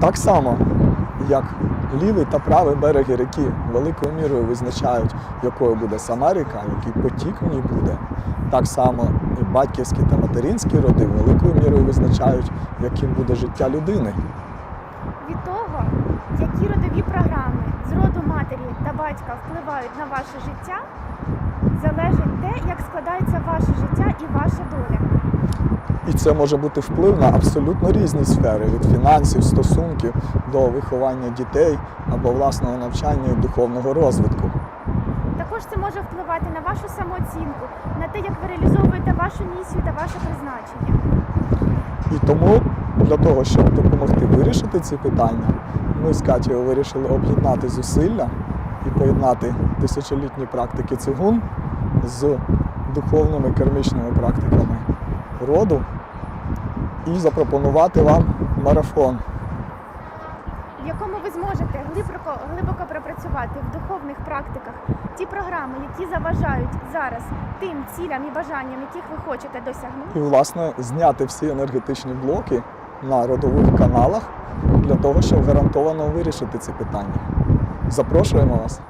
Так само, як лівий та правий береги ріки великою мірою визначають, якою буде сама ріка, який потік в ній буде. Так само і батьківські та материнські роди великою мірою визначають, яким буде життя людини. Від того, які родові програми з роду матері та батька впливають на ваше життя, залежить те, як складається ваше життя і ваша доля. І це може бути вплив на абсолютно різні сфери від фінансів, стосунків до виховання дітей або власного навчання і духовного розвитку. Також це може впливати на вашу самооцінку, на те, як ви реалізовуєте вашу місію та ваше призначення. І тому для того, щоб допомогти вирішити ці питання, ми з Катєю вирішили об'єднати зусилля і поєднати тисячолітні практики цигун з духовними кармічними практиками роду і запропонувати вам марафон. в якому ви зможете глибоко, глибоко пропрацювати в духовних практиках ті програми, які заважають зараз тим цілям і бажанням, яких ви хочете досягнути. І, власне, зняти всі енергетичні блоки на родових каналах для того, щоб гарантовано вирішити ці питання. Запрошуємо вас.